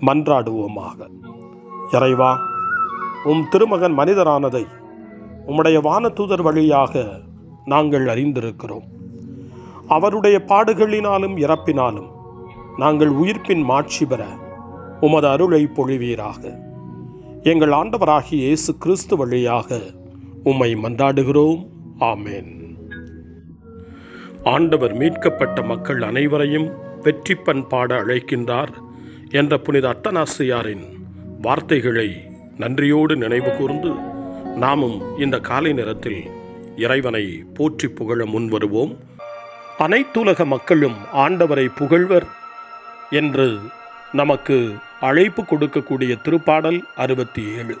மன்றாடுவோமாக. இறைவா உம் திருமகன் மனிதரானதை உம்முடைய வானதூதர் வழியாக நாங்கள் அறிந்திருக்கிறோம். அவருடைய பாடுகளினாலும் இறப்பினாலும் நாங்கள் உயிர்ப்பின் மாட்சி பெற உமது அருளை பொழிவீராக. எங்கள் ஆண்டவராகிய இயேசு கிறிஸ்து வழியாக உம்மை மன்றாடுகிறோம். ஆமேன். ஆண்டவர் மீட்கப்பட்ட மக்கள் அனைவரையும் வெற்றி பண்பாட அழைக்கின்றார். என்ற புனித அத்தனாசியாரின் வார்த்தைகளை நன்றியோடு நினைவு கூர்ந்து நாமும் இந்த காலை நேரத்தில் இறைவனை போற்றி புகழ முன்வருவோம். அனைத்துலக மக்களும் ஆண்டவரை புகழ்வர் என்று நமக்கு அழைப்பு கொடுக்கக்கூடிய திருப்பாடல் அறுபத்தி ஏழு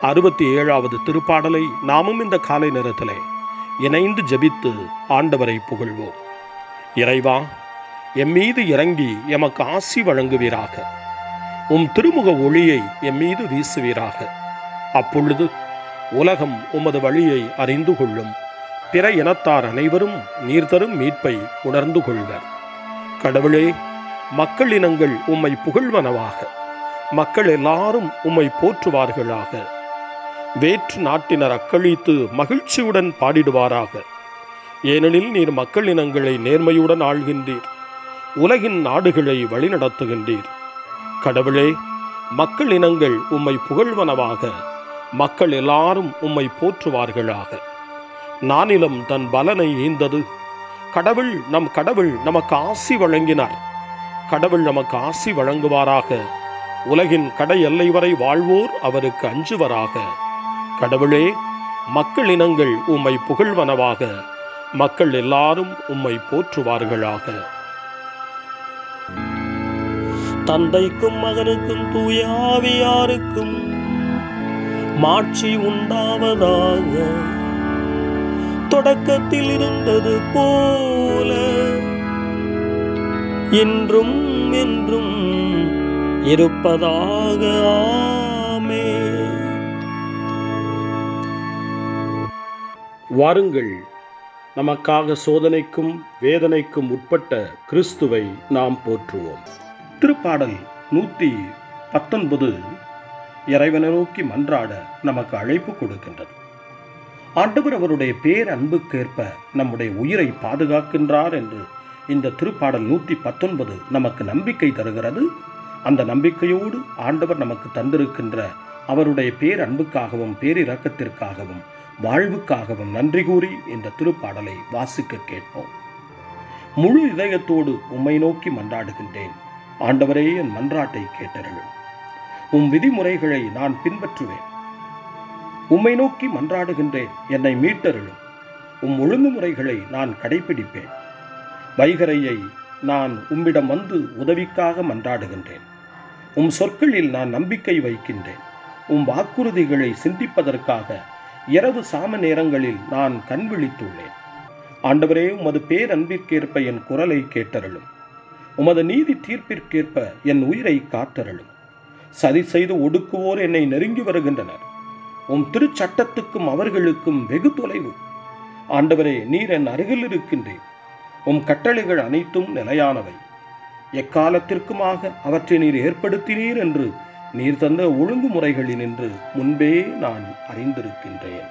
அறுபத்தி ஏழாவது திருப்பாடலை நாமும் இந்த காலை நேரத்தில் இணைந்து ஜபித்து ஆண்டவரை புகழ்வோம். இறைவா எம்மீது இறங்கி எமக்கு ஆசி வழங்குவீராக. உம் திருமுக ஒளியை எம்மீது வீசுவீராக. அப்பொழுது உலகம் உமது வழியை அறிந்து கொள்ளும். பிற இனத்தார் அனைவரும் நீர் தரும் மீட்பை உணர்ந்து கொள்வர். கடவுளே மக்கள் இனங்கள் உம்மை புகழ்வனவாக. மக்கள் எல்லாரும் உம்மை போற்றுவார்களாக. வேற்று நாட்டினர் அக்களித்து மகிழ்ச்சியுடன் பாடிடுவாராக. ஏனெனில் நீர் மக்கள் இனங்களை நேர்மையுடன் ஆள்கின்றீர். உலகின் நாடுகளை வழிநடத்துகின்றீர். கடவுளே மக்கள் இனங்கள் உம்மை புகழ்வனவாக மக்கள் எல்லாரும் உம்மை போற்றுவார்களாக. நானிலம் தன் பலனை ஈந்தது. கடவுள் நம் கடவுள் நமக்கு ஆசி வழங்கினார். கடவுள் நமக்கு ஆசி வழங்குவாராக. உலகின் கடை எல்லை வரை வாழ்வோர் அவருக்கு அஞ்சுவராக. கடவுளே மக்கள் இனங்கள் உம்மை புகழ்வனவாக மக்கள் எல்லாரும் உம்மை போற்றுவார்களாக. தந்தைக்கும் மகனுக்கும் தூயாவியாருக்கும் மாட்சி உண்டாவதாக. தொடக்கத்தில் இருந்தது போல என்றும் என்றும் இருப்பதாக. ஆமே. வாருங்கள் நமக்காக சோதனைக்கும் வேதனைக்கும் உட்பட்ட கிறிஸ்துவை நாம் போற்றுவோம். திருப்பாடல் நூற்றி பத்தொன்பது இறைவனை நோக்கி மன்றாட நமக்கு அழைப்பு கொடுக்கின்றது. ஆண்டவர் அவருடைய பேரன்புக்கேற்ப நம்முடைய உயிரை பாதுகாக்கின்றார் என்று இந்த திருப்பாடல் நூற்றி பத்தொன்பது நமக்கு நம்பிக்கை தருகிறது. அந்த நம்பிக்கையோடு ஆண்டவர் நமக்கு தந்திருக்கின்ற அவருடைய பேரன்புக்காகவும் பேரிரக்கத்திற்காகவும் வாழ்வுக்காகவும் நன்றி கூறி இந்த திருப்பாடலை வாசிக்க கேட்போம். முழு இதயத்தோடு உம்மை நோக்கி மன்றாடுகின்றேன். ஆண்டவரே என் மன்றாட்டை கேட்டருளும் உம் விதிமுறைகளை நான் பின்பற்றுவேன். உம்மை நோக்கி மன்றாடுகின்றேன் என்னை மீட்டருளும் உம் ஒழுங்குமுறைகளை நான் கடைபிடிப்பேன் வைகரையை நான் உம்மிடம் வந்து உதவிக்காக மன்றாடுகின்றேன். உம் சொற்களில் நான் நம்பிக்கை வைக்கின்றேன். உம் வாக்குறுதிகளை சிந்திப்பதற்காக இரவு சாம நேரங்களில் நான் கண் விழித்துள்ளேன். ஆண்டவரே உமது பேரன்பிற்கேற்ப என் குரலை கேட்டருளும். உமது நீதி தீர்ப்பிற்கேற்ப என் உயிரை காத்தருளும். சதி செய்து ஒடுக்குவோர் என்னை நெருங்கி வருகின்றனர். உம் திருச்சட்டத்துக்கும் அவர்களுக்கும் வெகு தொலைவு. ஆண்டவரே நீர் என் அருகில் இருக்கின்றேன் உம் கட்டளைகள் அனைத்தும் நிலையானவை. எக்காலத்திற்குமாக அவற்றை நீர் ஏற்படுத்தினீர் என்று நீர் தந்த ஒழுங்குமுறைகளினின்று முன்பே நான் அறிந்திருக்கின்றேன்.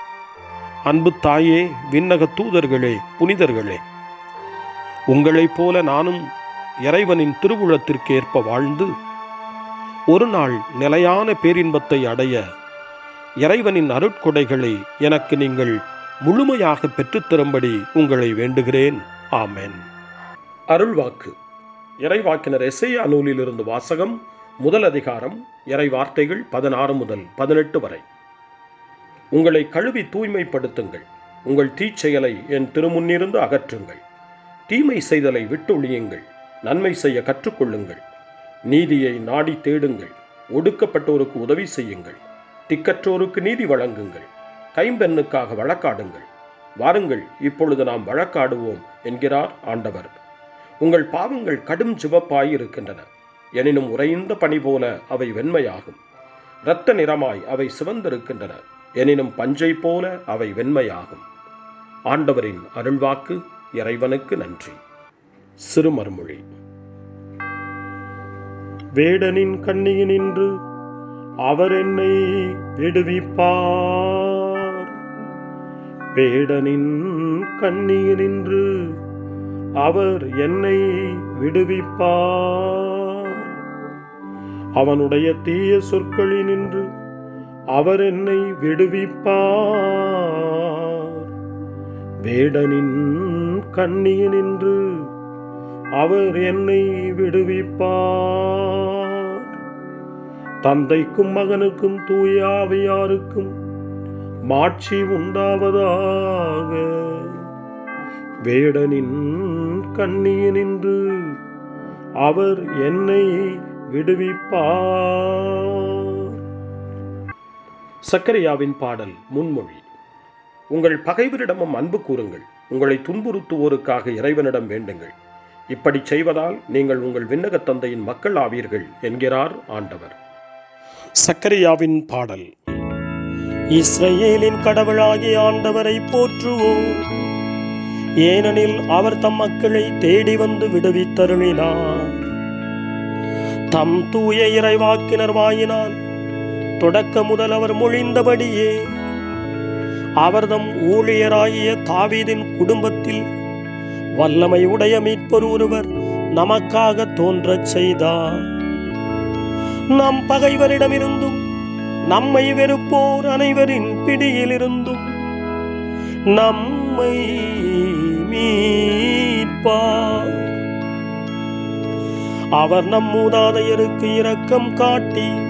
அன்பு தாயே விண்ணக தூதர்களே புனிதர்களே. உங்களைப் போல நானும் இறைவனின் திருவுளத்திற்கேற்ப வாழ்ந்து ஒரு நாள் நிலையான பேரின்பத்தை அடைய இறைவனின் அருட்கொடைகளை எனக்கு நீங்கள் முழுமையாக பெற்றுத்தரும்படி உங்களை வேண்டுகிறேன். ஆமென். அருள்வாக்கு. இறைவாக்கினர் இசைய நூலிலிருந்து வாசகம் முதல் அதிகாரம் இறை வார்த்தைகள் பதினாறு முதல் பதினெட்டு வரை. உங்களை கழுவி தூய்மைப்படுத்துங்கள். உங்கள் தீச்செயலை என் திருமுன்னிருந்து அகற்றுங்கள். தீமை செய்தலை விட்டொழியுங்கள். நன்மை செய்ய கற்றுக்கொள்ளுங்கள். நீதியை நாடி தேடுங்கள். ஒடுக்கப்பட்டோருக்கு உதவி செய்யுங்கள். திக்கற்றோருக்கு நீதி வழங்குங்கள். கைம்பெண்ணுக்காக வழக்காடுங்கள். வாருங்கள் இப்பொழுது நாம் வழக்காடுவோம் என்கிறார் ஆண்டவர். உங்கள் பாவங்கள் கடும் சிவப்பாய் இருக்கின்றன எனினும் உறைந்த பனி போல அவை வெண்மையாகும். இரத்த நிறமாய் அவை சிவந்திருக்கின்றன. எனினும் பஞ்சை போல அவை வெண்மையாகும். ஆண்டவரின் அருள்வாக்கு இறைவனுக்கு நன்றி. சிறுமறுமொழி. வேடனின் கண்ணியினின்று அவர் என்னை விடுவிப்பார். வேடனின் கண்ணியினின்று அவர் என்னை விடுவிப்பார். அவனுடைய தீய சொற்களினின்று அவர் என்னை விடுவிப்பார். வேடனின் கண்ணியனின்று அவர் என்னை விடுவிப்பார். தந்தைக்கும் மகனுக்கும் தூய ஆவியாருக்கும் மாட்சி உண்டாவதாக. வேடனின் கண்ணியினின்று அவர் என்னை விடுவிப்பார். சக்கரையாவின் பாடல் முன்மொழி. உங்கள் பகைவரிடமும் அன்பு கூறுங்கள். உங்களை துன்புறுத்துவோருக்காக இறைவனிடம் வேண்டுங்கள். இப்படி செய்வதால் நீங்கள் உங்கள் விண்ணக தந்தையின் மக்கள் ஆவீர்கள் என்கிறார் ஆண்டவர். சக்கரியாவின் பாடல் இஸ்ரேலின் கடவுளாகிய ஆண்டவரை போற்றுவோம். ஏனெனில் அவர் தம் மக்களை தேடி வந்து விடுவித்தருளினார். தம் தூய இறைவாக்கினர் வாயினால் தொடக்க முதல் அவர் மொழிந்தபடியே. அவர்தம் ஊழியராகிய தாவீதின் குடும்பத்தில் வல்லமை உடைய மீட்பர் ஒருவர் நமக்காக தோன்றச் செய்தார். நம் பகைவரிடமிருந்தும் நம்மை வெறுப்போர் அனைவரின் பிடியிலிருந்தும் நம்மை மீட்பார். அவர் நம் மூதாதையருக்கு இரக்கம் காட்டி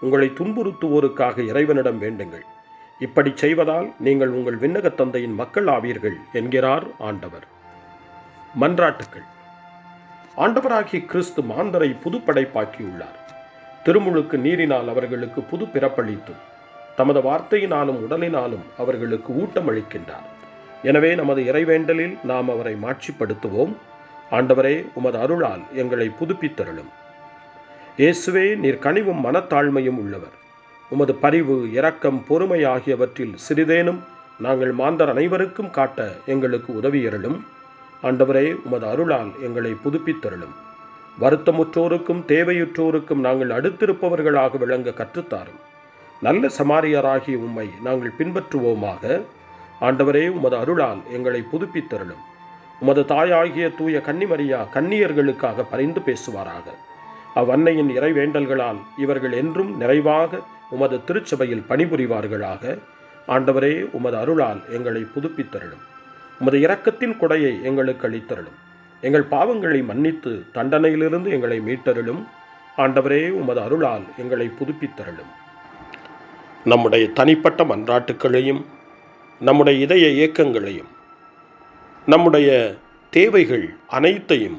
உங்களை துன்புறுத்துவோருக்காக இறைவனிடம் வேண்டுங்கள். இப்படி செய்வதால் நீங்கள் உங்கள் விண்ணகத் தந்தையின் மக்கள் ஆவீர்கள் என்கிறார் ஆண்டவர். மன்றாட்டுக்கள். ஆண்டவராகிய கிறிஸ்து மாந்தரை புதுப்படைப்பாக்கியுள்ளார். திருமுழுக்கு நீரினால் அவர்களுக்கு புது பிறப்பளித்தும் தமது வார்த்தையினாலும் உடலினாலும் அவர்களுக்கு ஊட்டம் அளிக்கின்றார் எனவே நமது இறைவேண்டலில் நாம் அவரை மாட்சிப்படுத்துவோம். ஆண்டவரே உமது அருளால் எங்களை புதுப்பித்தருளும். இயேசுவே நீர் கனிவும் மனத்தாழ்மையும் உள்ளவர். உமது பரிவு இரக்கம் பொறுமை ஆகியவற்றில் சிறிதேனும் நாங்கள் மாந்தர் அனைவருக்கும் காட்ட எங்களுக்கு உதவியருளும். ஆண்டவரே உமது அருளால் எங்களை புதுப்பித்தருளும். வருத்தமுற்றோருக்கும் தேவையுற்றோருக்கும் நாங்கள் அடுத்திருப்பவர்களாக விளங்க கற்றுத்தாரும். நல்ல சமாரியராகிய உம்மை நாங்கள் பின்பற்றுவோமாக. ஆண்டவரே உமது அருளால் எங்களை புதுப்பித்தருளும். உமது தாயாகிய தூய கன்னிமரியா கன்னியர்களுக்காக பரிந்து பேசுவாராக. அவ்வன்னையின் இறைவேண்டல்களால் இவர்கள் என்றும் நிறைவாக உமது திருச்சபையில் பணிபுரிவார்களாக. ஆண்டவரே உமது அருளால் எங்களை புதுப்பித்தருளும். உமது இரக்கத்தின் கொடையை எங்களுக்கு அளித்தருளும். எங்கள் பாவங்களை மன்னித்து தண்டனையிலிருந்து எங்களை மீட்டருளும். ஆண்டவரே உமது அருளால் எங்களை புதுப்பித்தருளும். நம்முடைய தனிப்பட்ட மன்றாட்டுக்களையும் நம்முடைய இதய இயக்கங்களையும் நம்முடைய தேவைகள் அனைத்தையும்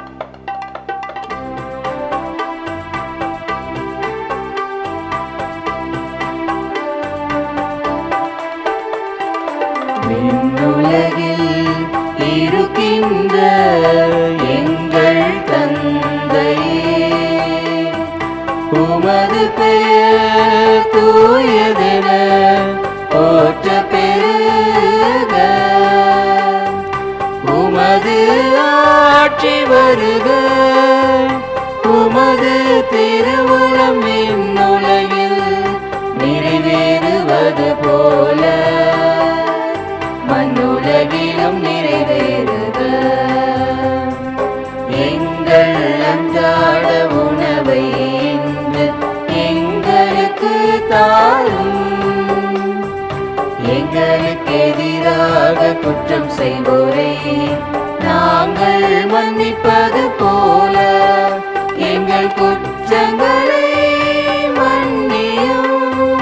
குற்றம் செய்வோரை. நாங்கள் மன்னிப்பது போல எங்கள் குற்றங்களை மன்னியும்.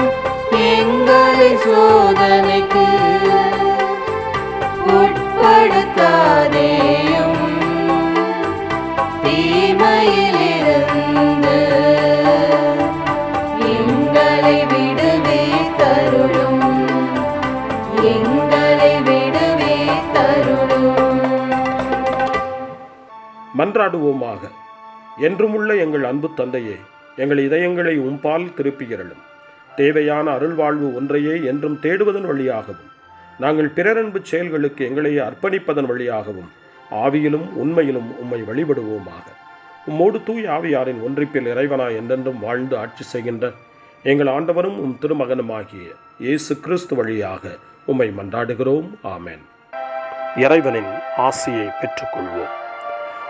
எங்களை சோதனைக்கு உட்படுத்தாதேயும். தீமையிலிருந்து மன்றாடுவோமாக என்றுமுள்ள எங்கள் அன்பு தந்தையே எங்கள் இதயங்களை உம்பால் திருப்பிகிறளும் தேவையான அருள்வாழ்வு ஒன்றையே என்றும் தேடுவதன் வழியாகவும் நாங்கள் பிறரன்பு செயல்களுக்கு எங்களை அர்ப்பணிப்பதன் வழியாகவும் ஆவியிலும் உண்மையிலும் உம்மை வழிபடுவோமாக. உம்மோடு தூய் ஆவியாரின் ஒன்றிப்பில் இறைவனாய் என்றென்றும் வாழ்ந்து ஆட்சி செய்கின்ற எங்கள் ஆண்டவரும் உம் திருமகனுமாகிய இயேசு கிறிஸ்து வழியாக உம்மை மன்றாடுகிறோம். ஆமேன். இறைவனின் ஆசியை பெற்றுக்கொள்வோம்.